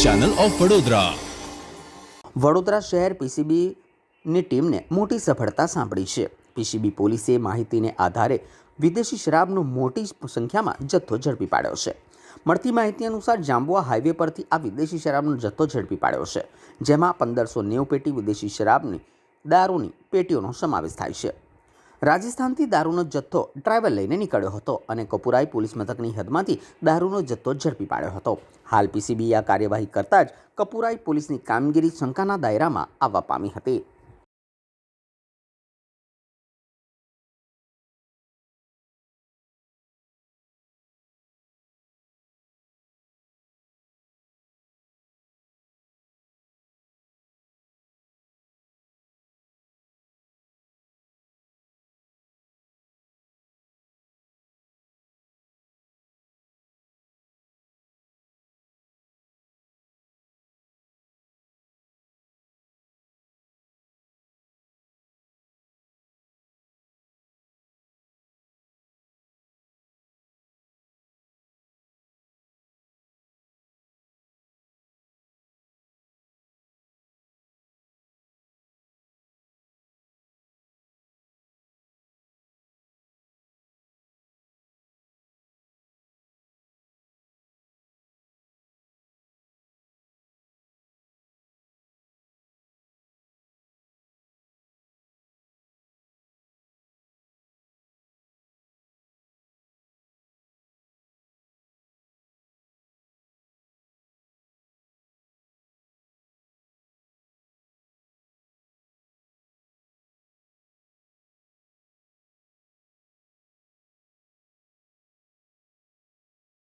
Channel of Vadodara Vadodara શહેર પીસીબીની ટીમને મોટી સફળતા સાંપડી છે. પીસીબી પોલીસે માહિતીને આધારે વિદેશી શરાબનો મોટી સંખ્યામાં જથ્થો ઝડપી પાડ્યો છે. મળતી માહિતી અનુસાર જાંબુઆ હાઈવે પરથી આ વિદેશી શરાબનો જથ્થો ઝડપી પાડ્યો છે, જેમાં પંદરસો નેવું પેટી વિદેશી શરાબની દારૂની પેટીઓનો સમાવેશ થાય છે. રાજસ્થાનથી દારૂનો જથ્થો ડ્રાઈવર લઈને નીકળ્યો હતો અને કપુરાઈ પોલીસ મથકની હદમાંથી દારૂનો જથ્થો ઝડપી પાડ્યો હતો. હાલ પીસીબી આ કાર્યવાહી કરતાં જ કપુરાઈ પોલીસની કામગીરી શંકાના દાયરામાં આવવા પામી હતી.